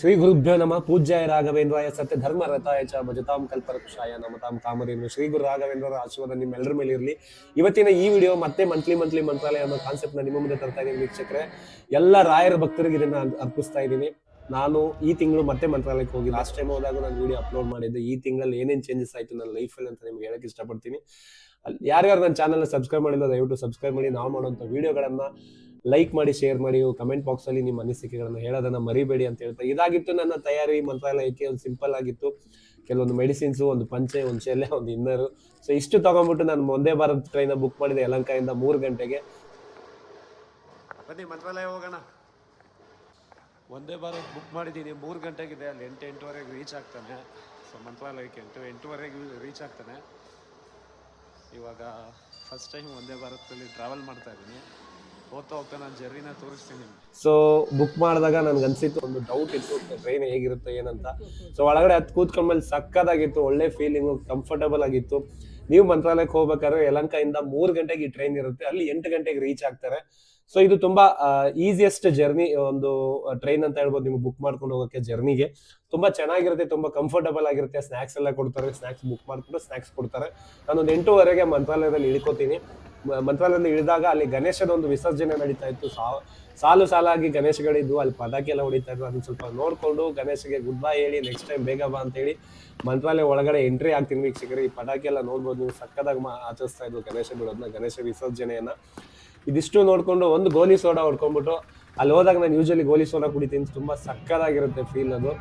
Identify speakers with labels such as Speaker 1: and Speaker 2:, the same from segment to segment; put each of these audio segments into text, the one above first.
Speaker 1: ಶ್ರೀ ಗುರುಭ್ಯೋ ನಮ. ಪೂಜ್ಯಾಯ ರಾಘವೇಂದ್ರಾಯ ಸತ್ಯ ಧರ್ಮ ರಥಾಯ ಚ ಭಜತಾಂ ಕಲ್ಪರಕ್ಷಾಯ ನಮತಾಂ ಕಾಮಧೇನು. ಶ್ರೀ ಗುರು ರಾಘವೇಂದ್ರರ ಆಶೀರ್ವಾದ ನಿಮ್ಮೆಲ್ಲರ ಮೇಲೆ ಇರಲಿ. ಇವತ್ತಿನ ಈ ವಿಡಿಯೋ ಮತ್ತೆ ಮಂತ್ಲಿ ಮಂತ್ಲಿ ಮಂತ್ರಾಲಯ ಅನ್ನೋ ಕಾನ್ಸೆಪ್ಟ್ನ ನಿಮ್ಮ ಮುಂದೆ ತರ್ತಾ ಇದ್ದೀನಿ ವೀಕ್ಷಕರೇ. ಎಲ್ಲ ರಾಯರ ಭಕ್ತರಿಗೆ ಇದನ್ನ ಅರ್ಪಿಸ್ತಾ ಇದ್ದೀನಿ. ನಾನು ಈ ತಿಂಗಳು ಮತ್ತೆ ಮಂತ್ರಾಲಯಕ್ಕೆ ಹೋಗಿ ಲಾಸ್ಟ್ ಟೈಮ್ ಹೋದಾಗ ನಾನು ವಿಡಿಯೋ ಅಪ್ಲೋಡ್ ಮಾಡಿದ್ದೆ. ಈ ತಿಂಗಳಲ್ಲಿ ಏನೇನು ಚೇಂಜಸ್ ಆಯ್ತು ನನ್ನ ಲೈಫಲ್ಲಿ ಅಂತ ನಿಮ್ಗೆ ಹೇಳಕ್ ಇಷ್ಟಪಡ್ತೀನಿ. ಯಾರ್ಯಾರು ನನ್ನ ಚಾನಲ್ನ ಸಬ್ಸ್ಕ್ರೈಬ್ ಮಾಡಿಲ್ಲ, ದಯವಿಟ್ಟು ಸಬ್ಸ್ಕ್ರೈಬ್ ಮಾಡಿ. ನಾವು ಮಾಡುವಂಥ ವಿಡಿಯೋಗಳನ್ನ ಲೈಕ್ ಮಾಡಿ ಶೇರ್ ಮಾಡಿ ಕಮೆಂಟ್ ಬಾಕ್ಸ್ ಅಲ್ಲಿ ನಿಮ್ಮ ಅನಿಸಿಕೆಗಳನ್ನು ಹೇಳೋದನ್ನ ಮರಿಬೇಡಿ ಅಂತ ಹೇಳ್ತಾ ಇದಾಗಿತ್ತು ನನ್ನ ತಯಾರಿ, ಮಂತ್ರಾಲಯಕ್ಕೆ ಒಂದು ಸಿಂಪಲ್ ಆಗಿತ್ತು. ಕೆಲವೊಂದು ಮೆಡಿಸಿನ್ಸ್ ಒಂದು ಪಂಚೆ, ಒಂದು ಶೆಲ್ಲೆ ಒಂದು ಇನ್ನರು ಸೊ ಇಷ್ಟು ತಗೊಂಡ್ಬಿಟ್ಟು ನಾನು ಒಂದೇ ಭಾರತ್ ಟ್ರೈನ್ ಬುಕ್ ಮಾಡಿದೆ ಯಲಂಕಾಯಿಂದ ಮೂರು ಗಂಟೆಗೆ. ಬನ್ನಿ, ಮಂತ್ರಾಲಯ ಹೋಗೋಣ. ಒಂದೇ ಭಾರತ್ ಬುಕ್ ಮಾಡಿದ್ದೀನಿ, ಮೂರು ಗಂಟೆಗಿದೆ, ಅಲ್ಲಿ ಎಂಟು, ಎಂಟುವರೆಗೆ ರೀಚ್ ಆಗ್ತಾನೆ. ಸೊ ಮಂತ್ರಾಲಯಕ್ಕೆ ಎಂಟು, ಎಂಟುವರೆಗೆ ರೀಚ್ ಆಗ್ತಾನೆ. ಇವಾಗ ಫಸ್ಟ್ ಟೈಮ್ ಒಂದೇ ಭಾರತದಲ್ಲಿ ಟ್ರಾವೆಲ್ ಮಾಡ್ತಾ ಇದ್ದೀನಿ. ಹೋಗ್ತಾ ನಾನು ತೋರಿಸ್ತೀನಿ. ಸೊ ಬುಕ್ ಮಾಡಿದಾಗ ನನ್ಗೆ ಅನ್ಸಿತ್ತು ಒಂದು ಡೌಟ್ ಇತ್ತು ಟ್ರೈನ್ ಹೇಗಿರುತ್ತೆ, ಏನಂತ? ಸೊ ಒಳಗಡೆ ಹತ್ತು ಕೂತ್ಕೊಂಡ್ಮೇಲೆ ಸಕ್ಕದಾಗಿತ್ತು, ಒಳ್ಳೆ ಫೀಲಿಂಗು ಕಂಫರ್ಟಬಲ್ ಆಗಿತ್ತು. ನೀವು ಮಂತ್ರಾಲಯಕ್ಕೆ ಹೋಗ್ಬೇಕಾದ್ರೆ ಯಲಂಕಾಯಿಂದ ಮೂರು ಗಂಟೆಗೆ ಈ ಟ್ರೈನ್ ಇರುತ್ತೆ, ಅಲ್ಲಿ ಎಂಟು ಗಂಟೆಗೆ ರೀಚ್ ಆಗ್ತಾರೆ. ಸೊ ಇದು ತುಂಬಾ ಈಸಿಯೆಸ್ಟ್ ಜರ್ನಿ ಒಂದು ಟ್ರೈನ್ ಅಂತ ಹೇಳ್ಬೋದು ನಿಮ್ಗೆ ಬುಕ್ ಮಾಡ್ಕೊಂಡು ಹೋಗೋಕೆ ಜರ್ನಿಗೆ ತುಂಬಾ ಚೆನ್ನಾಗಿರುತ್ತೆ, ತುಂಬಾ ಕಂಫರ್ಟಬಲ್ ಆಗಿರುತ್ತೆ ಸ್ನಾಕ್ಸ್ ಎಲ್ಲ ಕೊಡ್ತಾರೆ ಸ್ನಾಕ್ಸ್ ಬುಕ್ ಮಾಡ್ಕೊಂಡು ಸ್ನಾಕ್ಸ್ ಕೊಡ್ತಾರೆ. ನಾನು ನಾನೊಂದು ಎಂಟೂವರೆಗೆ ಮಂತ್ರಾಲಯದಲ್ಲಿ ಇಳ್ಕೋತೀನಿ. ಮ- ಮಂತ್ರಾಲಯದಲ್ಲಿ ಇಳಿದಾಗ ಅಲ್ಲಿ ಗಣೇಶನ ಒಂದು ವಿಸರ್ಜನೆ ನಡೀತಾ ಇತ್ತು. ಸಾಲು ಸಾಲಾಗಿ ಗಣೇಶಗಳಿದ್ವು, ಅಲ್ಲಿ ಪಟಾಕಿ ಎಲ್ಲ ಹೊಡಿತಾ ಇದ್ರು ಅದನ್ನ ಸ್ವಲ್ಪ ನೋಡ್ಕೊಂಡು ಗಣೇಶಗೆ ಗುಡ್ ಬೈ ಹೇಳಿ ನೆಕ್ಸ್ಟ್ ಟೈಮ್ ಬೇಗ ಬಾ ಅಂತ ಹೇಳಿ ಮಂತ್ರಾಲಯ ಒಳಗಡೆ ಎಂಟ್ರಿ ಆಗ್ತೀನಿ ವೀಕ್ಷಕರು. ಈ ಪಟಾಕಿ ಎಲ್ಲ ನೋಡ್ಬೋದು, ನೀವು ಸಕ್ಕದಾಗ ಆಚರಿಸ್ತಾ ಇದ್ವು ಗಣೇಶ ಬಿಡೋದನ್ನ ಗಣೇಶ ವಿಸರ್ಜನೆಯನ್ನ. ಇದಿಷ್ಟು ನೋಡ್ಕೊಂಡು ಒಂದು ಗೋಲಿ ಸೋಡಾ ಹೊಡ್ಕೊಂಡ್ಬಿಟ್ಟು, ಅಲ್ಲಿ ಹೋದಾಗ ನಾನು ಯೂಶಲಿ ಗೋಲಿ ಸೋಡಾ ಕುಡಿತೀನಿ. ತುಂಬಾ ಸಕ್ಕದಾಗಿರುತ್ತೆ ಫೀಲ್ ಅದು.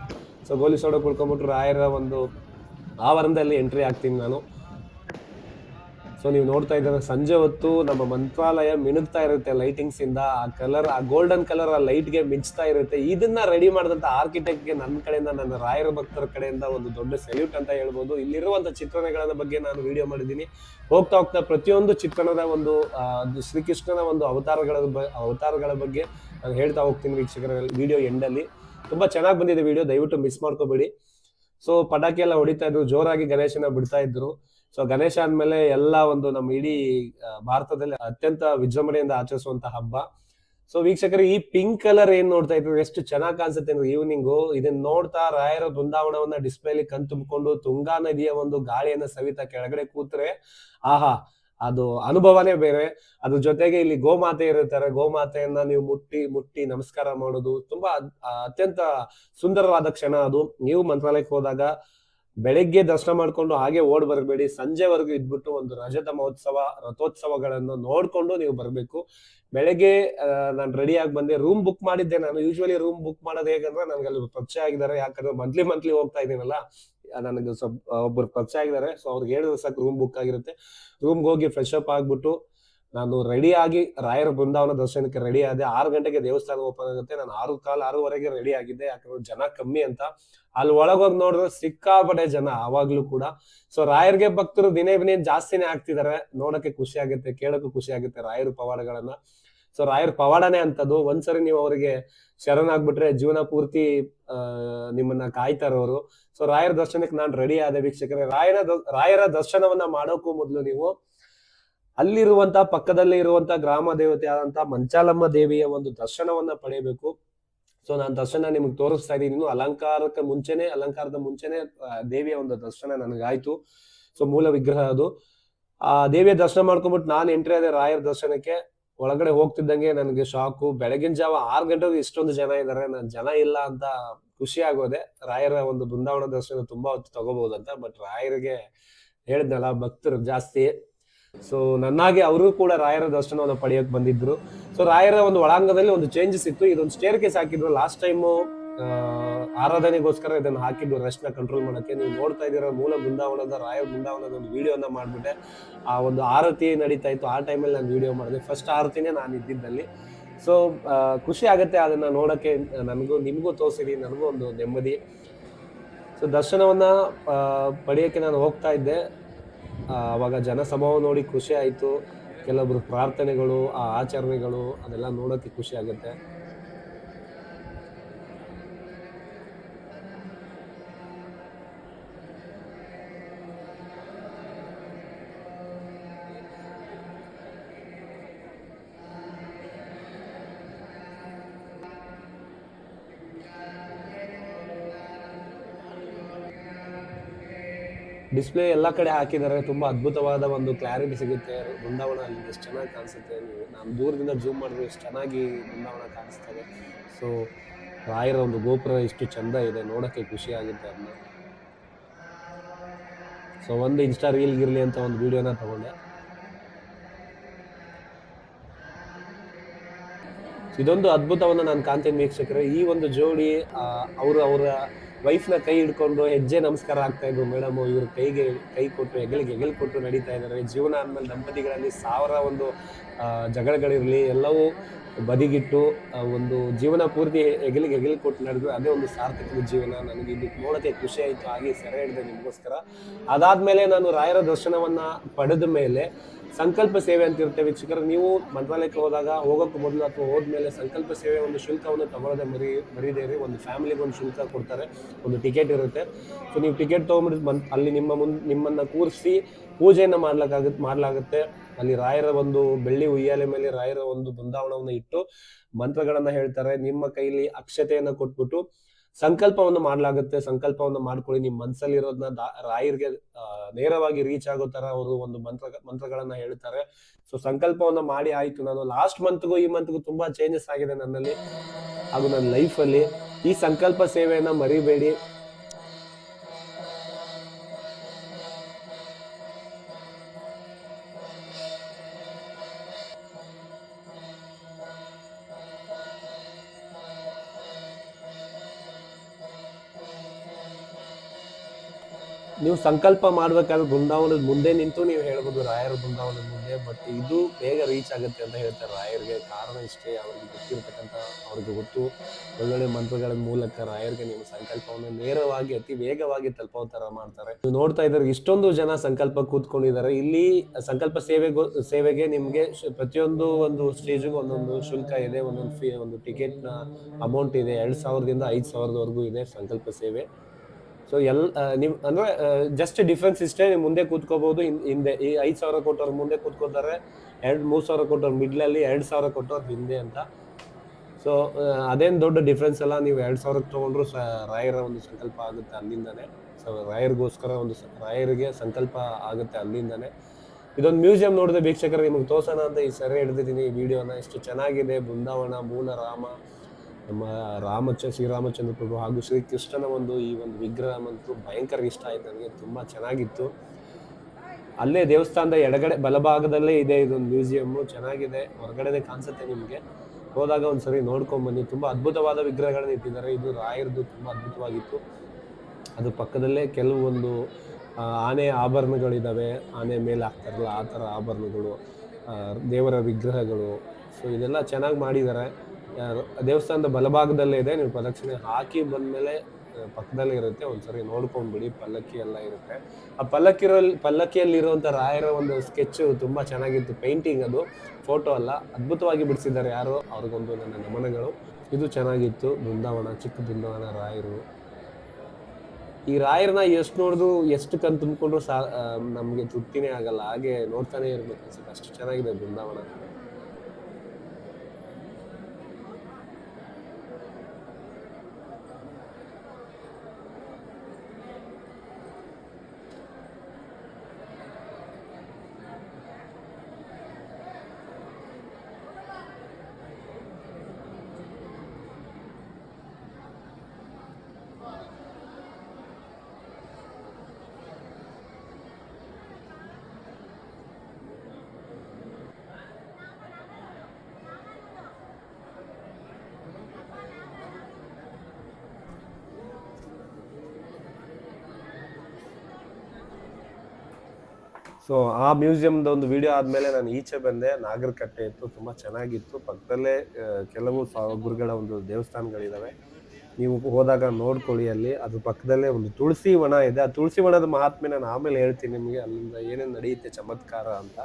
Speaker 1: ಸೊ ಗೋಲಿ ಸೋಡಾ ಕುಡ್ಕೊಂಡ್ಬಿಟ್ಟು ರಾಯರ ಒಂದು ಆವರಣದಲ್ಲಿ ಎಂಟ್ರಿ ಆಗ್ತೀನಿ ನಾನು. ಸೊ ನೀವು ನೋಡ್ತಾ ಇದ್ದಾರೆ, ಸಂಜೆ ಹೊತ್ತು ನಮ್ಮ ಮಂತ್ರಾಲಯ ಮಿಣುಗ್ತಾ ಇರುತ್ತೆ ಲೈಟಿಂಗ್ಸ್ ಇಂದ. ಆ ಕಲರ್ ಆ ಗೋಲ್ಡನ್ ಕಲರ್ ಆ ಲೈಟ್ಗೆ ಮಿಂಚ್ತಾ ಇರುತ್ತೆ. ಇದನ್ನ ರೆಡಿ ಮಾಡಿದಂತ ಆರ್ಕಿಟೆಕ್ಟ್ಗೆ ನನ್ನ ಕಡೆಯಿಂದ, ನನ್ನ ರಾಯರ ಭಕ್ತರ ಕಡೆಯಿಂದ ಒಂದು ದೊಡ್ಡ ಸೆಲ್ಯೂಟ್ ಅಂತ ಹೇಳ್ಬೋದು. ಇಲ್ಲಿರುವಂತ ಚಿತ್ರಣಗಳ ಬಗ್ಗೆ ನಾನು ವಿಡಿಯೋ ಮಾಡಿದ್ದೀನಿ. ಹೋಗ್ತಾ ಹೋಗ್ತಾ ಪ್ರತಿಯೊಂದು ಚಿತ್ರಣದ ಒಂದು ಶ್ರೀಕೃಷ್ಣನ ಒಂದು ಅವತಾರಗಳ ಅವತಾರಗಳ ಬಗ್ಗೆ ನಾನು ಹೇಳ್ತಾ ಹೋಗ್ತೀನಿ ವೀಕ್ಷಕರ ವಿಡಿಯೋ ಎಂಡಲ್ಲಿ ತುಂಬಾ ಚೆನ್ನಾಗಿ ಬಂದಿದೆ ವಿಡಿಯೋ ದಯವಿಟ್ಟು ಮಿಸ್ ಮಾಡ್ಕೋಬೇಡಿ. ಸೊ ಪಟಾಕಿ ಎಲ್ಲ ಹೊಡಿತಾ ಇದ್ರು, ಜೋರಾಗಿ ಗಣೇಶನ ಬಿಡ್ತಾ ಇದ್ರು. ಸೊ ಗಣೇಶ ಅಂದ್ಮೇಲೆ ಎಲ್ಲ ಒಂದು ನಮ್ಮ ಇಡೀ ಭಾರತದಲ್ಲಿ ಅತ್ಯಂತ ವಿಜೃಂಭಣೆಯಿಂದ ಆಚರಿಸುವಂತ ಹಬ್ಬ. ಸೊ ವೀಕ್ಷಕರು, ಈ ಪಿಂಕ್ ಕಲರ್ ಏನ್ ನೋಡ್ತಾ ಇದ್ರು ಎಷ್ಟು ಚೆನ್ನಾಗಿ ಕಾಣಿಸುತ್ತೆ ಈವ್ನಿಂಗು ಇದನ್ನ ನೋಡ್ತಾ ರಾಯರ ಬೃಂದಾವನವನ್ನ ಡಿಸ್ಪ್ಲೇಲಿ ಕಣ್ ತುಂಬಿಕೊಂಡು ತುಂಗಾ ನದಿಯ ಒಂದು ಗಾಳಿಯನ್ನ ಸವಿತಾ ಕೆಳಗಡೆ ಕೂತ್ರೆ, ಆಹಾ, ಅದು ಅನುಭವನೇ ಬೇರೆ. ಅದ್ರ ಜೊತೆಗೆ ಇಲ್ಲಿ ಗೋಮಾತೆ ಇರುತ್ತಾರೆ. ಗೋಮಾತೆಯನ್ನ ನೀವು ಮುಟ್ಟಿ ಮುಟ್ಟಿ ನಮಸ್ಕಾರ ಮಾಡೋದು ತುಂಬಾ ಅತ್ಯಂತ ಸುಂದರವಾದ ಕ್ಷಣ ಅದು. ನೀವು ಮಂತ್ರಾಲಯಕ್ಕೆ ಹೋದಾಗ ಬೆಳಗ್ಗೆ ದರ್ಶನ ಮಾಡ್ಕೊಂಡು ಹಾಗೆ ಓಡ್ ಬರಬೇಡಿ. ಸಂಜೆವರೆಗೂ ಇದ್ಬಿಟ್ಟು ಒಂದು ರಜತ ಮಹೋತ್ಸವ, ರಥೋತ್ಸವಗಳನ್ನು ನೋಡ್ಕೊಂಡು ನೀವು ಬರಬೇಕು. ಬೆಳಗ್ಗೆ ನಾನು ರೆಡಿ ಆಗಿ ಬಂದೆ. ರೂಮ್ ಬುಕ್ ಮಾಡಿದ್ದೆ ನಾನು. ಯೂಶ್ವಲಿ ರೂಮ್ ಬುಕ್ ಮಾಡೋದು ಹೇಗಂದ್ರೆ ನನಗೆ ಅಲ್ಲಿ ಪರಿಚಯ ಆಗಿದ್ದಾರೆ. ಯಾಕಂದ್ರೆ ಮಂತ್ಲಿ ಮಂತ್ಲಿ ಹೋಗ್ತಾ ಇದ್ದೀನಲ್ಲ. ನನಗೆ ಸ್ವಲ್ಪ ಒಬ್ಬರು ಪರಿಚಯ ಆಗಿದ್ದಾರೆ. ಸೊ ಅವ್ರಿಗೆ ಹೇಳಿದ್ರೆ ಸಾಕು ರೂಮ್ ಬುಕ್ ಆಗಿರುತ್ತೆ. ರೂಮ್ಗೆ ಹೋಗಿ ಫ್ರೆಶ್ ಅಪ್ ಆಗ್ಬಿಟ್ಟು ನಾನು ರೆಡಿ ಆಗಿ ರಾಯರ ಬೃಂದಾವನ ದರ್ಶನಕ್ಕೆ ರೆಡಿ ಆದೆ ಆರು ಗಂಟೆಗೆ ದೇವಸ್ಥಾನ ಓಪನ್ ಆಗುತ್ತೆ. ನಾನು ಆರು ಕಾಲ್, ಆರೂವರೆಗೆ ರೆಡಿ ಆಗಿದ್ದೆ. ಯಾಕಂದ್ರೆ ಜನ ಕಮ್ಮಿ ಅಂತ. ಅಲ್ಲಿ ಒಳಗೋಗಿ ನೋಡಿದ್ರೆ ಸಿಕ್ಕಾಪಟ್ಟೆ ಜನ ಅವಾಗ್ಲೂ ಕೂಡ. ಸೊ ರಾಯರ್ಗೆ ಭಕ್ತರು ದಿನೇ ದಿನೇ ಜಾಸ್ತಿನೇ ಆಗ್ತಿದ್ದಾರೆ. ನೋಡಕ್ಕೆ ಖುಷಿ ಆಗುತ್ತೆ ಕೇಳಕ್ಕೂ ಖುಷಿ ಆಗುತ್ತೆ ರಾಯರ ಪವಾಡಗಳನ್ನ. ಸೊ ರಾಯರ ಪವಾಡನೇ ಅಂತದ್ದು ಒಂದ್ಸರಿ ನೀವು ಅವರಿಗೆ ಶರಣಾಗ್ಬಿಟ್ರೆ ಜೀವನ ಪೂರ್ತಿ ನಿಮ್ಮನ್ನ ಕಾಯ್ತಾರೆ ಅವರು ಸೊ ರಾಯರ ದರ್ಶನಕ್ಕೆ ನಾನು ರೆಡಿ ಆದ ವೀಕ್ಷಕರೇ. ರಾಯರ ರಾಯರ ದರ್ಶನವನ್ನ ಮಾಡೋಕು ಮೊದಲು ನೀವು ಅಲ್ಲಿರುವಂತ ಪಕ್ಕದಲ್ಲೇ ಇರುವಂತ ಗ್ರಾಮ ದೇವತೆ ಆದಂತ ಮಂಚಾಲಮ್ಮ ದೇವಿಯ ಒಂದು ದರ್ಶನವನ್ನ ಪಡೆಯಬೇಕು. ಸೊ ನಾನು ದರ್ಶನ ನಿಮ್ಗೆ ತೋರಿಸ್ತಾ ಇದ್ದೀನಿ. ಅಲಂಕಾರಕ್ಕೆ ಮುಂಚೆನೆ, ಅಲಂಕಾರದ ಮುಂಚೆನೆ ದೇವಿಯ ಒಂದು ದರ್ಶನ ನನಗಾಯ್ತು. ಸೊ ಮೂಲ ವಿಗ್ರಹ ಅದು. ಆ, ದೇವಿಯ ದರ್ಶನ ಮಾಡ್ಕೊಂಬಿಟ್ಟು ನಾನು ಎಂಟ್ರಿ ಆದೆ ರಾಯರ ದರ್ಶನಕ್ಕೆ. ಒಳಗಡೆ ಹೋಗ್ತಿದ್ದಂಗೆ ನನಗೆ ಶಾಕು. ಬೆಳಗಿನ ಜಾವ ಆರು ಗಂಟೆಗೆ ಇಷ್ಟೊಂದು ಜನ ಇದ್ದಾರೆ ನಾನು ಜನ ಇಲ್ಲ ಅಂತ ಖುಷಿ ಆಗೋದೆ. ರಾಯರ ಒಂದು ಬೃಂದಾವನ ದರ್ಶನ ತುಂಬಾ ಹೊತ್ತು ತಗೋಬಹುದಂತ, ಬಟ್ ರಾಯರಿಗೆ ಹೇಳಿದ್ನಲ್ಲ ಭಕ್ತರು ಜಾಸ್ತಿ. ಸೊ ನನ್ನಾಗೆ ಅವರು ಕೂಡ ರಾಯರ ದರ್ಶನವನ್ನು ಪಡೆಯಕ್ ಬಂದಿದ್ರು. ಸೊ ರಾಯರ ಒಂದು ಒಳಾಂಗದಲ್ಲಿ ಒಂದು ಚೇಂಜಸ್ ಇತ್ತು. ಇದೊಂದು ಸ್ಟೇರ್ ಕೇಸ್ ಹಾಕಿದ್ರು ಲಾಸ್ಟ್ ಟೈಮು ಆರಾಧನೆಗೋಸ್ಕರ ಇದನ್ನು ಹಾಕಿದ್ರು. ರಶ್ನ ಕಂಟ್ರೋಲ್ ಮಾಡೋಕ್ಕೆ. ನೀವು ನೋಡ್ತಾ ಇದ್ದೀರ, ಮೂಲ ಬೃಂದಾವನದ ರಾಯ ಬೃಂದಾವನದ ಒಂದು ವಿಡಿಯೋನ ಮಾಡಿಬಿಟ್ಟೆ. ಆ ಒಂದು ಆರತಿ ನಡೀತಾ ಇತ್ತು. ಆ ಟೈಮಲ್ಲಿ ನಾನು ವಿಡಿಯೋ ಮಾಡಿದೆ. ಫಸ್ಟ್ ಆರತಿನೇ ನಾನು ಇದ್ದಿದ್ದಲ್ಲಿ. ಸೊ ಖುಷಿ ಆಗುತ್ತೆ ಅದನ್ನು ನೋಡೋಕ್ಕೆ. ನನಗೂ, ನಿಮಗೂ ತೋರಿಸಿರಿ. ನನಗೂ ಒಂದು ನೆಮ್ಮದಿ. ಸೊ ದರ್ಶನವನ್ನು ಪಡೆಯಕ್ಕೆ ನಾನು ಹೋಗ್ತಾ ಇದ್ದೆ. ಆ, ಅವಾಗ ಜನ ನೋಡಿ ಖುಷಿ ಆಯಿತು. ಕೆಲವೊಬ್ರು ಪ್ರಾರ್ಥನೆಗಳು ಆ ಆಚರಣೆಗಳು ಅದೆಲ್ಲ ನೋಡೋಕ್ಕೆ ಖುಷಿ ಆಗುತ್ತೆ. ಡಿಸ್ಪ್ಲೇ ಎಲ್ಲ ಕಡೆ ಹಾಕಿದ್ದಾರೆ ತುಂಬ ಅದ್ಭುತವಾದ ಒಂದು ಕ್ಲಾರಿಟಿ ಸಿಗುತ್ತೆ. ಬೃಂದಾವನ ಅಲ್ಲಿ ಎಷ್ಟು ಚೆನ್ನಾಗಿ ಕಾಣಿಸುತ್ತೆ ನಾನು ದೂರದಿಂದ ಜೂಮ್ ಮಾಡಿದ್ರೆ ಎಷ್ಟು ಚೆನ್ನಾಗಿ ಬೃಂದಾವನ ಕಾಣಿಸ್ತದೆ. ಸೊ ರಾಯರ ಒಂದು ಗೋಪುರ ಇಷ್ಟು ಚಂದ ಇದೆ. ನೋಡೋಕ್ಕೆ ಖುಷಿ ಆಗುತ್ತೆ ಅದನ್ನ ಸೊ ಒಂದು ಇನ್ಸ್ಟಾ ರೀಲ್ಗಿರಲಿ ಅಂತ ಒಂದು ವಿಡಿಯೋನ ತಗೊಂಡೆ. ಇದೊಂದು ಅದ್ಭುತವನ್ನು ನಾನು ಕಾಣ್ತೀನಿ ವೀಕ್ಷಕರೇ. ಈ ಒಂದು ಜೋಡಿ ಅವರು, ಅವರ ವೈಫ್ನ ಕೈ ಹಿಡ್ಕೊಂಡು ಹೆಜ್ಜೆ ನಮಸ್ಕಾರ ಆಗ್ತಾ ಇದ್ರು. ಮೇಡಮ್, ಇವ್ರ ಕೈಗೆ, ಕೈ ಕೊಟ್ಟು ಹೆಗಲಿಗೆ ಹೆಗಲು ಕೊಟ್ಟು ನಡೀತಾ ಇದ್ದಾರೆ. ಜೀವನ ಅಂದಮೇಲೆ ದಂಪತಿಗಳಲ್ಲಿ ಸಾವಿರ ಒಂದು ಜಗಳಗಳಿರಲಿ, ಎಲ್ಲವೂ ಬದಿಗಿಟ್ಟು ಒಂದು ಜೀವನ ಪೂರ್ತಿ ಹೆಗಲಿಗೆ ಹೆಗಲು ಕೊಟ್ಟು ನಡೆದ್ರು ಅದೇ ಒಂದು ಸಾರ್ಥಕದ ಜೀವನ. ನನಗೆ ಇಲ್ಲಿ ನೋಡೋಕ್ಕೆ ಖುಷಿ ಆಯಿತು. ಹಾಗೆ ಸೆರೆ ಹಿಡಿದೆ ನಿಮಗೋಸ್ಕರ. ಅದಾದ್ಮೇಲೆ ನಾನು ರಾಯರ ದರ್ಶನವನ್ನ ಪಡೆದ ಮೇಲೆ ಸಂಕಲ್ಪ ಸೇವೆ ಅಂತ ಇರುತ್ತೆ ವೀಕ್ಷಕರು. ನೀವು ಮಂತ್ರಾಲಯಕ್ಕೆ ಹೋದಾಗ ಹೋಗೋಕ್ಕೂ ಮೊದಲು ಅಥವಾ ಹೋದ್ಮೇಲೆ ಸಂಕಲ್ಪ ಸೇವೆ ಒಂದು ಶುಲ್ಕವನ್ನು ತಗೊಳ್ಳೋದೇ ಮರಿ, ಮರಿದೇರಿ, ಒಂದು ಫ್ಯಾಮಿಲಿಗೆ ಒಂದು ಶುಲ್ಕ ಕೊಡ್ತಾರೆ. ಒಂದು ಟಿಕೆಟ್ ಇರುತ್ತೆ. ಸೊ ನೀವು ಟಿಕೆಟ್ ತೊಗೊಂಡ್ಬಿಟ್ಟು ಬಂದು, ಅಲ್ಲಿ ನಿಮ್ಮ ಮುಂದೆ, ನಿಮ್ಮನ್ನು ಕೂರಿಸಿ ಪೂಜೆಯನ್ನು ಮಾಡ್ಲಿಕ್ಕಾಗುತ್ತೆ ಮಾಡಲಾಗುತ್ತೆ. ಅಲ್ಲಿ ರಾಯರ ಒಂದು ಬೆಳ್ಳಿ ಉಯ್ಯಾಲೆ ಮೇಲೆ ರಾಯರ ಒಂದು ಬೃಂದಾವನವನ್ನು ಇಟ್ಟು ಮಂತ್ರಗಳನ್ನು ಹೇಳ್ತಾರೆ. ನಿಮ್ಮ ಕೈಲಿ ಅಕ್ಷತೆಯನ್ನು ಕೊಟ್ಬಿಟ್ಟು ಸಂಕಲ್ಪವನ್ನು ಮಾಡಲಾಗುತ್ತೆ, ಸಂಕಲ್ಪವನ್ನು ಮಾಡ್ಕೊಳ್ಳಿ. ನಿಮ್ಮ ಮನಸ್ಸಲ್ಲಿರೋದನ್ನ ರಾಯರಿಗೆ ನೇರವಾಗಿ ರೀಚ್ ಆಗೋ ತರ ಅವರು ಒಂದು ಮಂತ್ರ, ಮಂತ್ರಗಳನ್ನ ಹೇಳ್ತಾರೆ. ಸೊ ಸಂಕಲ್ಪವನ್ನ ಮಾಡಿ ಆಯ್ತು. ನಾನು ಲಾಸ್ಟ್ ಮಂತ್ಗೂ ಈ ಮಂತ್ಗೂ ತುಂಬಾ ಚೇಂಜಸ್ ಆಗಿದೆ ನನ್ನಲ್ಲಿ. ಹಾಗೂ ನನ್ನ ಲೈಫಲ್ಲಿ ಈ ಸಂಕಲ್ಪ ಸೇವೆಯನ್ನ ಮರಿಬೇಡಿ. ನೀವು ಸಂಕಲ್ಪ ಮಾಡ್ಬೇಕಾದ್ರೆ ಬೃಂದಾವನದ ಮುಂದೆ ನಿಂತು ನೀವು ಹೇಳ್ಬೋದು, ರಾಯರ ಬೃಂದಾವನದ ಮುಂದೆ ಬಟ್ ಇದು ಬೇಗ ರೀಚ್ ಆಗುತ್ತೆ ಅಂತ ಹೇಳ್ತಾರೆ. ರಾಯರಿಗೆ ಕಾರಣ ಇಷ್ಟೇ, ಅವ್ರಿಗೆ ಗೊತ್ತಿರ್ತಕ್ಕಂಥ ಅವ್ರಿಗೆ ಗೊತ್ತು. ಒಳ್ಳೊಳ್ಳೆ ಮಂತ್ರಗಳ ಮೂಲಕ ರಾಯರಿಗೆ ನಿಮ್ಮ ಸಂಕಲ್ಪವನ್ನು ನೇರವಾಗಿ, ಅತಿ ವೇಗವಾಗಿ ತಲುಪೋ ತರ ಮಾಡ್ತಾರೆ. ನೀವು ನೋಡ್ತಾ ಇದ್ದಾರೆ, ಇಷ್ಟೊಂದು ಜನ ಸಂಕಲ್ಪ ಕೂತ್ಕೊಂಡಿದ್ದಾರೆ. ಇಲ್ಲಿ ಸಂಕಲ್ಪ ಸೇವೆಗೂ ಸೇವೆಗೆ ನಿಮ್ಗೆ ಪ್ರತಿಯೊಂದು ಒಂದು ಸ್ಟೇಜ್ಗೂ ಒಂದೊಂದು ಶುಲ್ಕ ಇದೆ, ಒಂದೊಂದು ಫೀ ಒಂದು ಟಿಕೆಟ್ನ ಅಮೌಂಟ್ ಇದೆ. ಎರಡ್ ಸಾವಿರದಿಂದ ಐದು ಸಾವಿರದವರೆಗೂ ಇದೆ ಸಂಕಲ್ಪ ಸೇವೆ. ಸೊ ಎಲ್ ನಿಮ್, ಅಂದ್ರೆ ಜಸ್ಟ್ ಡಿಫ್ರೆನ್ಸ್ ಇಷ್ಟೇ, ನೀವು ಮುಂದೆ ಕೂತ್ಕೋಬಹುದು ಹಿಂದೆ, ಈ ಐದು ಸಾವಿರ ಕೊಟ್ಟವ್ರು ಮುಂದೆ ಕೂತ್ಕೋತಾರೆ, ಎರಡು, ಮೂರು ಸಾವಿರ ಕೊಟ್ಟವ್ರು ಮಿಡ್ಲಲ್ಲಿ ಎರಡು ಸಾವಿರ ಕೊಟ್ಟವ್ರು ಹಿಂದೆ ಅಂತ. ಸೊ ಅದೇನ್ ದೊಡ್ಡ ಡಿಫ್ರೆನ್ಸ್ ಅಲ್ಲ, ನೀವು ಎರಡ್ ಸಾವಿರಕ್ಕೆ ತಗೊಂಡ್ರು ರಾಯರ ಒಂದು ಸಂಕಲ್ಪ ಆಗುತ್ತೆ ಅಲ್ಲಿಂದಾನೆ. ಸೊ ರಾಯರಿಗೋಸ್ಕರ ಒಂದು ರಾಯರಿಗೆ ಸಂಕಲ್ಪ ಆಗುತ್ತೆ ಅಲ್ಲಿಂದಾನೆ. ಇದೊಂದು ಮ್ಯೂಸಿಯಂ ನೋಡಿದ ವೀಕ್ಷಕರು ನಿಮಗೆ ತೋರಿಸೋಣ ಅಂತ ಈ ಸರಿ ಹಿಡಿದಿದ್ದೀನಿ ಈ ವಿಡಿಯೋನ. ಎಷ್ಟು ಚೆನ್ನಾಗಿದೆ, ಬೃಂದಾವನ, ಮೂಲ ರಾಮ ನಮ್ಮ ರಾಮಚ ಶ್ರೀರಾಮಚಂದ್ರ ಪ್ರಭು ಹಾಗೂ ಶ್ರೀಕೃಷ್ಣನ ಒಂದು ಈ ಒಂದು ವಿಗ್ರಹ ಅಂತೂ ಭಯಂಕರ ಇಷ್ಟ ಆಯ್ತು ನನಗೆ, ತುಂಬ ಚೆನ್ನಾಗಿತ್ತು. ಅಲ್ಲೇ ದೇವಸ್ಥಾನದ ಎಡಗಡೆ, ಬಲಭಾಗದಲ್ಲೇ ಇದೆ ಇದೊಂದು ಮ್ಯೂಸಿಯಮ್ಮು ಚೆನ್ನಾಗಿದೆ, ಹೊರಗಡೆನೆ ಕಾಣಿಸುತ್ತೆ ನಿಮಗೆ. ಹೋದಾಗ ಒಂದ್ಸರಿ ನೋಡ್ಕೊಂಡ್ ಬನ್ನಿ, ತುಂಬ ಅದ್ಭುತವಾದ ವಿಗ್ರಹಗಳನ್ನ ಇಟ್ಟಿದ್ದಾರೆ. ಇದು ರಾಯರದು ತುಂಬ ಅದ್ಭುತವಾಗಿತ್ತು. ಅದು ಪಕ್ಕದಲ್ಲೇ ಕೆಲವೊಂದು ಆನೆ ಆಭರಣಗಳಿದ್ದಾವೆ ಆನೆ ಮೇಲೆ ಹಾಕ್ತಾರಲ್ಲ, ಆ ಥರ ಆಭರಣಗಳು ದೇವರ ವಿಗ್ರಹಗಳು. ಸೊ ಇದೆಲ್ಲ ಚೆನ್ನಾಗಿ ಮಾಡಿದ್ದಾರೆ. ದೇವಸ್ಥಾನದ ಬಲಭಾಗದಲ್ಲೇ ಇದೆ, ನೀವು ಪ್ರದಕ್ಷಿಣೆ ಹಾಕಿ ಬಂದಮೇಲೆ ಪಕ್ಕದಲ್ಲಿ ಇರುತ್ತೆ, ಒಂದ್ಸರಿ ನೋಡ್ಕೊಂಡ್ಬಿಡಿ, ಪಲ್ಲಕ್ಕಿ ಎಲ್ಲ ಇರುತ್ತೆ. ಆ ಪಲ್ಲಕ್ಕಿರಲ್ಲಿ ಪಲ್ಲಕ್ಕಿಯಲ್ಲಿರುವಂಥ ರಾಯರ ಒಂದು ಸ್ಕೆಚ್ ತುಂಬಾ ಚೆನ್ನಾಗಿತ್ತು, ಪೇಂಟಿಂಗ್ ಅದು, ಫೋಟೋ ಅಲ್ಲ, ಅದ್ಭುತವಾಗಿ ಬಿಡಿಸಿದ್ದಾರೆ ಯಾರು, ಅವ್ರಿಗೊಂದು ನನ್ನ ನಮನಗಳು. ಇದು ಚೆನ್ನಾಗಿತ್ತು, ಬೃಂದಾವನ, ಚಿಕ್ಕ ಬೃಂದಾವನ ರಾಯರು. ಈ ರಾಯರ್ನ ಎಷ್ಟು ನೋಡಿದ್ರು ಎಷ್ಟು ಕಣ್ ತುಂಬಿಕೊಂಡ್ರು ಸಾ ನಮಗೆ ತೃಪ್ತಿನೇ ಆಗಲ್ಲ, ಹಾಗೆ ನೋಡ್ತಾನೆ ಇರ್ಬೇಕು ಅಷ್ಟು ಚೆನ್ನಾಗಿದೆ ಬೃಂದಾವನ. ಸೊ ಆ ಮ್ಯೂಸಿಯಂದ ಒಂದು ವಿಡಿಯೋ ಆದಮೇಲೆ ನಾನು ಈಚೆ ಬಂದೆ. ನಾಗರಕಟ್ಟೆ ಇತ್ತು, ತುಂಬಾ ಚೆನ್ನಾಗಿತ್ತು. ಪಕ್ಕದಲ್ಲೇ ಕೆಲವು ಗುರುಗಳ ಒಂದು ದೇವಸ್ಥಾನಗಳಿದಾವೆ. ನೀವು ಹೋದಾಗ ನೋಡ್ಕೊಳ್ಳಿ ಅಲ್ಲಿ. ಅದು ಪಕ್ಕದಲ್ಲೇ ಒಂದು ತುಳಸಿ ವನ ಇದೆ. ಆ ತುಳಸಿ ವನದ ಮಹಾತ್ಮೆ ನಾನು ಆಮೇಲೆ ಹೇಳ್ತೀನಿ ನಿಮಗೆ. ಅಲ್ಲಿಂದ ಏನೇನು ನಡೆಯುತ್ತೆ, ಚಮತ್ಕಾರ ಅಂತ.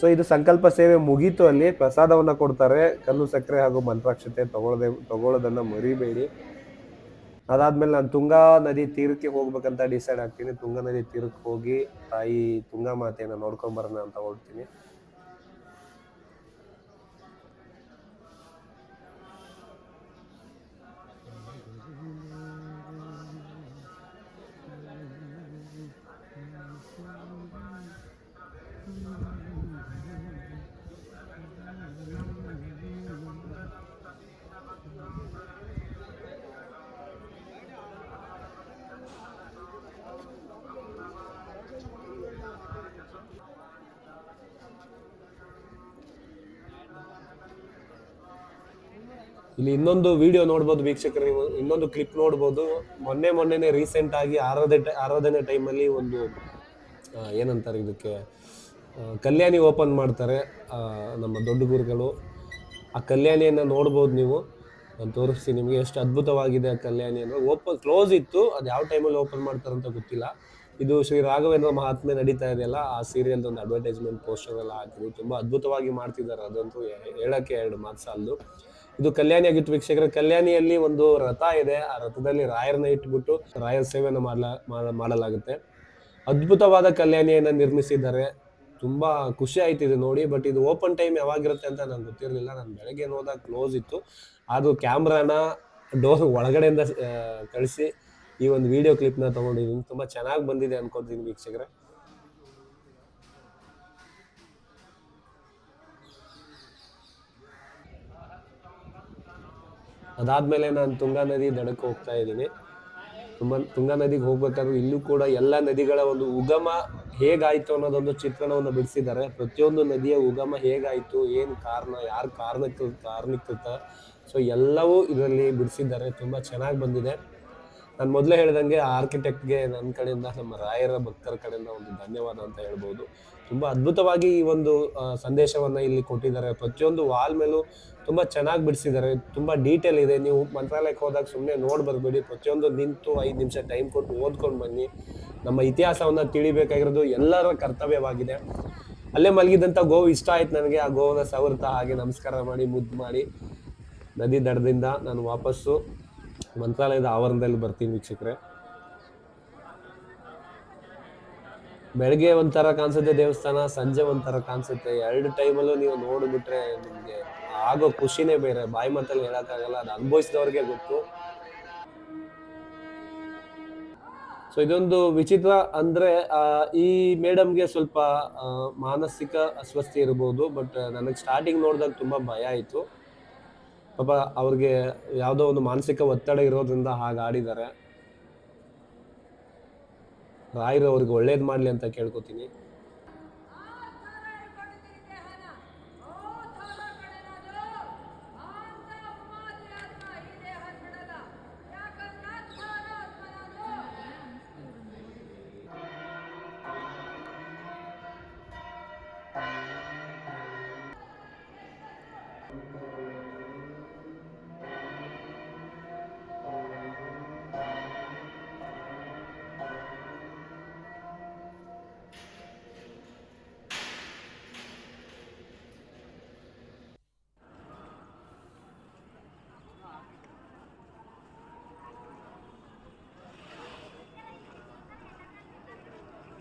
Speaker 1: ಸೊ ಇದು ಸಂಕಲ್ಪ ಸೇವೆ ಮುಗೀತು ಅಲ್ಲಿ. ಪ್ರಸಾದವನ್ನು ಕೊಡ್ತಾರೆ. ಕಲ್ಲು ಸಕ್ಕರೆ ಹಾಗೂ ಮಂತ್ರಾಕ್ಷತೆ ತಗೊಳ್ಳದೆ ತಗೊಳ್ಳೋದನ್ನು ಮರಿಬೇಡಿ. ಅದಾದ್ಮೇಲೆ ನಾನು ತುಂಗಾ ನದಿ ತೀರಕ್ಕೆ ಹೋಗ್ಬೇಕಂತ ಡಿಸೈಡ್ ಆಗ್ತೀನಿ. ತುಂಗಾ ನದಿ ತೀರಕ್ಕೆ ಹೋಗಿ ತಾಯಿ ತುಂಗಾ ಮಾತೆಯನ್ನ ನೋಡ್ಕೊಂಡ್ ಬರೋಣ ಅಂತ ಹೊರಡ್ತೀನಿ. ಇಲ್ಲಿ ಇನ್ನೊಂದು ವಿಡಿಯೋ ನೋಡ್ಬೋದು ವೀಕ್ಷಕರು ನೀವು ಇನ್ನೊಂದು ಕ್ಲಿಪ್ ನೋಡ್ಬೋದು. ಮೊನ್ನೆ ಮೊನ್ನೆನೆ ರೀಸೆಂಟ್ ಆಗಿ ಆರಾಧನೆ ಆರಾಧನೆ ಟೈಮಲ್ಲಿ ಒಂದು ಏನಂತಾರೆ ಇದಕ್ಕೆ ಕಲ್ಯಾಣಿ ಓಪನ್ ಮಾಡ್ತಾರೆ ನಮ್ಮ ದೊಡ್ಡ ಗುರುಗಳು. ಆ ಕಲ್ಯಾಣಿಯನ್ನು ನೋಡ್ಬೋದು ನೀವು. ನಾನು ತೋರಿಸ್ತೀನಿ ನಿಮಗೆ ಎಷ್ಟು ಅದ್ಭುತವಾಗಿದೆ ಆ ಕಲ್ಯಾಣಿ ಅಂದರೆ ಓಪನ್ ಕ್ಲೋಸ್ ಇತ್ತು. ಅದು ಯಾವ ಟೈಮಲ್ಲಿ ಓಪನ್ ಮಾಡ್ತಾರೆ ಅಂತ ಗೊತ್ತಿಲ್ಲ. ಇದು ಶ್ರೀ ರಾಘವೇಂದ್ರ ಮಹಾತ್ಮೆ ನಡೀತಾ ಇದೆಯಲ್ಲ, ಆ ಸೀರಿಯಲ್ದು ಒಂದು ಅಡ್ವರ್ಟೈಸ್ಮೆಂಟ್ ಪೋಸ್ಟರ್ ಎಲ್ಲ ಹಾಕಿದ್ರು. ತುಂಬ ಅದ್ಭುತವಾಗಿ ಮಾಡ್ತಿದ್ದಾರೆ. ಅದಂತೂ ಹೇಳಕ್ಕೆ ಎರಡು ಮಾತು ಸಾಲದು ಇದು ಕಲ್ಯಾಣಿ ಆಗಿತ್ತು ವೀಕ್ಷಕರ. ಕಲ್ಯಾಣಿಯಲ್ಲಿ ಒಂದು ರಥ ಇದೆ. ಆ ರಥದಲ್ಲಿ ರಾಯರನ್ನ ಇಟ್ಬಿಟ್ಟು ರಾಯರ ಸೇವೆಯನ್ನು ಮಾಡಲ ಮಾಡಲಾಗುತ್ತೆ. ಅದ್ಭುತವಾದ ಕಲ್ಯಾಣಿಯನ್ನ ನಿರ್ಮಿಸಿದ್ದಾರೆ. ತುಂಬಾ ಖುಷಿ ಆಯ್ತು ಇದು ನೋಡಿ, ಬಟ್ ಇದು ಓಪನ್ ಟೈಮ್ ಯಾವಾಗಿರುತ್ತೆ ಅಂತ ನಂಗೆ ಗೊತ್ತಿರಲಿಲ್ಲ. ನಾನು ಬೆಳಗ್ಗೆ ಹೋದಾಗ ಕ್ಲೋಸ್ ಇತ್ತು. ಅದು ಕ್ಯಾಮ್ರಾನ ಡೋರ್ ಒಳಗಡೆಯಿಂದ ಕಳಿಸಿ ಈ ಒಂದು ವಿಡಿಯೋ ಕ್ಲಿಪ್ನ ತಗೊಂಡಿದ್ದೀನಿ. ತುಂಬಾ ಚೆನ್ನಾಗಿ ಬಂದಿದೆ ಅನ್ಕೋತೀನಿ ವೀಕ್ಷಕರೇ. ಅದಾದ್ಮೇಲೆ ನಾನು ತುಂಗಾ ನದಿ ದಡಕ್ಕೆ ಹೋಗ್ತಾ ಇದ್ದೀನಿ. ತುಂಬ, ತುಂಗಾ ನದಿಗೆ ಹೋಗ್ಬೇಕಾದ್ರೆ ಇಲ್ಲೂ ಕೂಡ ಎಲ್ಲ ನದಿಗಳ ಒಂದು ಉಗಮ ಹೇಗಾಯಿತು ಅನ್ನೋದೊಂದು ಚಿತ್ರಣವನ್ನು ಬಿಡಿಸಿದ್ದಾರೆ. ಪ್ರತಿಯೊಂದು ನದಿಯ ಉಗಮ ಹೇಗಾಯಿತು, ಏನು ಕಾರಣ, ಯಾರು ಕಾರಣಕ್ಕೆ ಕಾರಣಕ್ಕೃತ ಸೊ ಎಲ್ಲವೂ ಇದರಲ್ಲಿ ಬಿಡಿಸಿದ್ದಾರೆ. ತುಂಬ ಚೆನ್ನಾಗಿ ಬಂದಿದೆ. ನಾನು ಮೊದಲೇ ಹೇಳ್ದಂಗೆ ಆರ್ಕಿಟೆಕ್ಟ್ಗೆ ನನ್ನ ಕಡೆಯಿಂದ, ನಮ್ಮ ರಾಯರ ಭಕ್ತರ ಕಡೆಯಿಂದ ಒಂದು ಧನ್ಯವಾದ ಅಂತ ಹೇಳ್ಬೋದು. ತುಂಬ ಅದ್ಭುತವಾಗಿ ಈ ಒಂದು ಸಂದೇಶವನ್ನು ಇಲ್ಲಿ ಕೊಟ್ಟಿದ್ದಾರೆ. ಪ್ರತಿಯೊಂದು ವಾಲ್ ಮೇಲೂ ತುಂಬ ಚೆನ್ನಾಗಿ ಬಿಡಿಸಿದ್ದಾರೆ. ತುಂಬ ಡೀಟೇಲ್ ಇದೆ. ನೀವು ಮಂತ್ರಾಲಯಕ್ಕೆ ಹೋದಾಗ ಸುಮ್ಮನೆ ನೋಡಿ ಬರ್ಬೇಡಿ. ಪ್ರತಿಯೊಂದು ನಿಂತು ಐದು ನಿಮಿಷ ಟೈಮ್ ಕೊಟ್ಟು ಓದ್ಕೊಂಡು ಬನ್ನಿ. ನಮ್ಮ ಇತಿಹಾಸವನ್ನು ತಿಳಿಬೇಕಾಗಿರೋದು ಎಲ್ಲರ ಕರ್ತವ್ಯವಾಗಿದೆ. ಅಲ್ಲೇ ಮಲಗಿದಂಥ ಗೋವು ಇಷ್ಟ ಆಯ್ತು ನನಗೆ. ಆ ಗೋವನ್ನ ಸವರ್ತಾ ಹಾಗೆ ನಮಸ್ಕಾರ ಮಾಡಿ, ಮುದ್ದು ಮಾಡಿ. ನದಿ ದಡದಿಂದ ನಾನು ವಾಪಸ್ಸು. ಮಂತ್ರಾಲಯದ ಆವರಣದಲ್ಲಿ ಬರ್ತೀನಿ ವೀಕ್ಷಕರೇ. ಬೆಳಗ್ಗೆ ಒಂಥರ ಕಾಣಿಸುತ್ತೆ ದೇವಸ್ಥಾನ, ಸಂಜೆ ಒಂಥರ ಕಾಣಿಸುತ್ತೆ. ಎರಡು ಟೈಮಲ್ಲೂ ನೀವು ನೋಡಿಬಿಟ್ರೆ ನಿಮಗೆ ಆಗೋ ಖುಷಿನೇ ಬೇರೆ. ಬಾಯಿ ಮಾತಲ್ಲಿ ಹೇಳೋಕ್ಕಾಗಲ್ಲ, ಅದು ಅನುಭವಿಸಿದವ್ರಿಗೆ ಗೊತ್ತು. ಸೊ ಇದೊಂದು ವಿಚಿತ್ರ ಅಂದ್ರೆ ಈ ಮೇಡಮ್ಗೆ ಸ್ವಲ್ಪ ಮಾನಸಿಕ ಅಸ್ವಸ್ಥೆ ಇರ್ಬೋದು, ಬಟ್ ನನಗೆ ಸ್ಟಾರ್ಟಿಂಗ್ ನೋಡಿದಾಗ ತುಂಬಾ ಭಯ ಆಯಿತು. ಪಾಪ ಅವ್ರಿಗೆ ಯಾವುದೋ ಒಂದು ಮಾನಸಿಕ ಒತ್ತಡ ಇರೋದ್ರಿಂದ ಹಾಗೆ ಆಡಿದ್ದಾರೆ. ರಾಯರು ಅವ್ರಿಗೆ ಒಳ್ಳೇದು ಮಾಡಲಿ ಅಂತ ಕೇಳ್ಕೊತೀನಿ.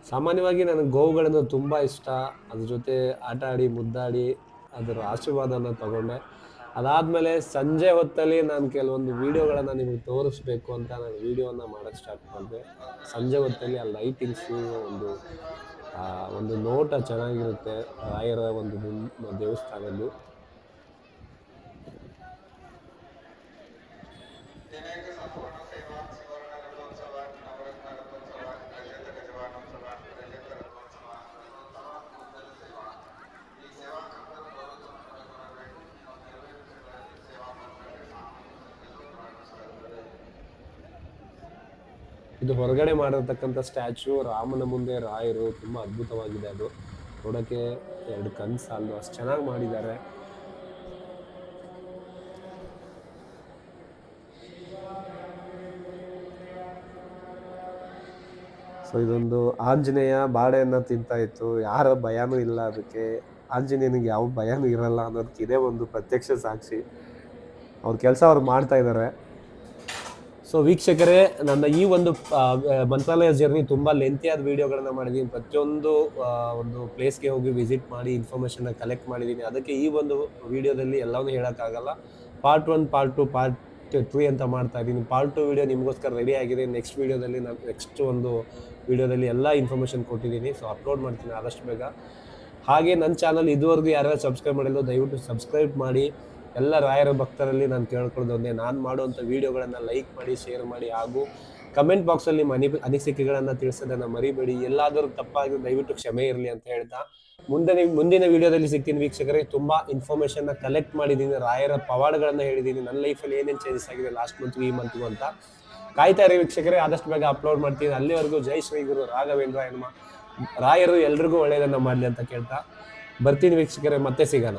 Speaker 1: ಸಾಮಾನ್ಯವಾಗಿ ನನಗೆ ಗೋವುಗಳಂದ್ರೆ ತುಂಬ ಇಷ್ಟ. ಅದ್ರ ಜೊತೆ ಆಟ ಆಡಿ ಮುದ್ದಾಡಿ ಅದರ ಆಶೀರ್ವಾದನ ತಗೊಂಡೆ. ಅದಾದಮೇಲೆ ಸಂಜೆ ಹೊತ್ತಲ್ಲಿ ನಾನು ಕೆಲವೊಂದು ವೀಡಿಯೋಗಳನ್ನು ನಿಮಗೆ ತೋರಿಸ್ಬೇಕು ಅಂತ ನಾನು ವೀಡಿಯೋನ ಮಾಡೋಕ್ಕೆ ಸ್ಟಾರ್ಟ್ ಮಾಡಿದೆ. ಸಂಜೆ ಹೊತ್ತಲ್ಲಿ ಆ ಲೈಟಿಂಗ್ಸು ಒಂದು ಒಂದು ನೋಟ ಚೆನ್ನಾಗಿರುತ್ತೆ. ರಾಯರ ಒಂದು ದೇವಸ್ಥಾನದ್ದು. ಇದು ಹೊರಗಡೆ ಮಾಡಿರ್ತಕ್ಕಂಥ ಸ್ಟ್ಯಾಚು ರಾಮನ ಮುಂದೆ ರಾಯರು, ತುಂಬ ಅದ್ಭುತವಾಗಿದೆ ಅದು. ನೋಡೋಕ್ಕೆ ಎರಡು ಕಣ್ಣು ಅಷ್ಟು ಚೆನ್ನಾಗಿ ಮಾಡಿದ್ದಾರೆ. ಸೊ ಇದೊಂದು ಆಂಜನೇಯ ಬಾಳೆಯನ್ನು ತಿಂತಾ ಇತ್ತು. ಯಾರ ಭಯನೂ ಇಲ್ಲ ಅದಕ್ಕೆ. ಆಂಜನೇಯನಿಗೆ ಯಾವ ಭಯನೂ ಇರಲ್ಲ ಅನ್ನೋದಕ್ಕೆ ಇದೇ ಒಂದು ಪ್ರತ್ಯಕ್ಷ ಸಾಕ್ಷಿ. ಅವ್ರ ಕೆಲಸ ಅವ್ರು ಮಾಡ್ತಾ ಇದ್ದಾರೆ ಸೊ ವೀಕ್ಷಕರೇ, ನನ್ನ ಈ ಒಂದು ಮಂತ್ರಾಲಯ ಜರ್ನಿ ತುಂಬ ಲೆಂತಿಯಾದ ವಿಡಿಯೋಗಳನ್ನ ಮಾಡಿದ್ದೀನಿ ಪ್ರತಿಯೊಂದು ಒಂದು ಪ್ಲೇಸ್ಗೆ ಹೋಗಿ ವಿಸಿಟ್ ಮಾಡಿ ಇನ್ಫಾರ್ಮೇಷನ್ನ ಕಲೆಕ್ಟ್ ಮಾಡಿದ್ದೀನಿ ಅದಕ್ಕೆ ಈ ಒಂದು ವಿಡಿಯೋದಲ್ಲಿ ಎಲ್ಲವನ್ನೂ ಹೇಳೋಕ್ಕಾಗಲ್ಲ. Part one part two part three ಅಂತ ಮಾಡ್ತಾ ಇದ್ದೀನಿ. ಪಾರ್ಟ್ ಟು ವಿಡಿಯೋ ನಿಮಗೋಸ್ಕರ ರೆಡಿ ಆಗಿದೆ. ನೆಕ್ಸ್ಟ್ ವಿಡಿಯೋದಲ್ಲಿ ನಾನು ನೆಕ್ಸ್ಟ್ ಒಂದು ವಿಡಿಯೋದಲ್ಲಿ ಎಲ್ಲ ಇನ್ಫಾರ್ಮೇಷನ್ ಕೊಟ್ಟಿದ್ದೀನಿ. ಸೊ ಅಪ್ಲೋಡ್ ಮಾಡ್ತೀನಿ ಆದಷ್ಟು ಬೇಗ. ಹಾಗೆ ನನ್ನ ಚಾನಲ್ ಇದುವರೆಗೂ ಯಾರ್ಯಾರು ಸಬ್ಸ್ಕ್ರೈಬ್ ಮಾಡಿಲ್ಲ, ದಯವಿಟ್ಟು ಸಬ್ಸ್ಕ್ರೈಬ್ ಮಾಡಿ. ಎಲ್ಲ ರಾಯರ ಭಕ್ತರಲ್ಲಿ ನಾನು ಕೇಳ್ಕೊಳ್ಳೋದು ಒಂದೇ, ನಾನು ಮಾಡುವಂಥ ವೀಡಿಯೋಗಳನ್ನು ಲೈಕ್ ಮಾಡಿ ಶೇರ್ ಮಾಡಿ ಹಾಗೂ ಕಮೆಂಟ್ ಬಾಕ್ಸಲ್ಲಿ ಮನಿ ಅನಿಸಿಕೆಗಳನ್ನು ತಿಳಿಸೋದನ್ನು ಮರಿಬೇಡಿ. ಎಲ್ಲಾದರೂ ತಪ್ಪಾಗಿ ದಯವಿಟ್ಟು ಕ್ಷಮೆ ಇರಲಿ ಅಂತ ಹೇಳ್ತಾ. ಮುಂದೆ ನೀವು- ಮುಂದಿನ ವಿಡಿಯೋದಲ್ಲಿ ಸಿಗ್ತೀನಿ ವೀಕ್ಷಕರೇ. ತುಂಬ ಇನ್ಫಾರ್ಮೇಷನ್ನ ಕಲೆಕ್ಟ್ ಮಾಡಿದ್ದೀನಿ, ರಾಯರ ಪವಾಡಗಳನ್ನು ಹೇಳಿದ್ದೀನಿ. ನನ್ನ ಲೈಫಲ್ಲಿ ಏನೇನು ಚೇಂಜಸ್ ಆಗಿದೆ ಲಾಸ್ಟ್ ಮಂತ್ ಈ ಮಂತ್ಗೂ ಅಂತ. ಕಾಯ್ತಾ ಇರಿ ವೀಕ್ಷಕರೇ, ಆದಷ್ಟು ಬೇಗ ಅಪ್ಲೋಡ್ ಮಾಡ್ತೀನಿ. ಅಲ್ಲಿವರೆಗೂ ಜೈ ಶ್ರೀ ಗುರು ರಾಘವೇಂದ್ರ ಎನ್ನುವ ರಾಯರು ಎಲ್ರಿಗೂ ಒಳ್ಳೆಯದನ್ನು ಮಾಡಲಿ ಅಂತ ಕೇಳ್ತಾ. ಬರ್ತೀನಿ ವೀಕ್ಷಕರೇ, ಮತ್ತೆ ಸಿಗೋಣ.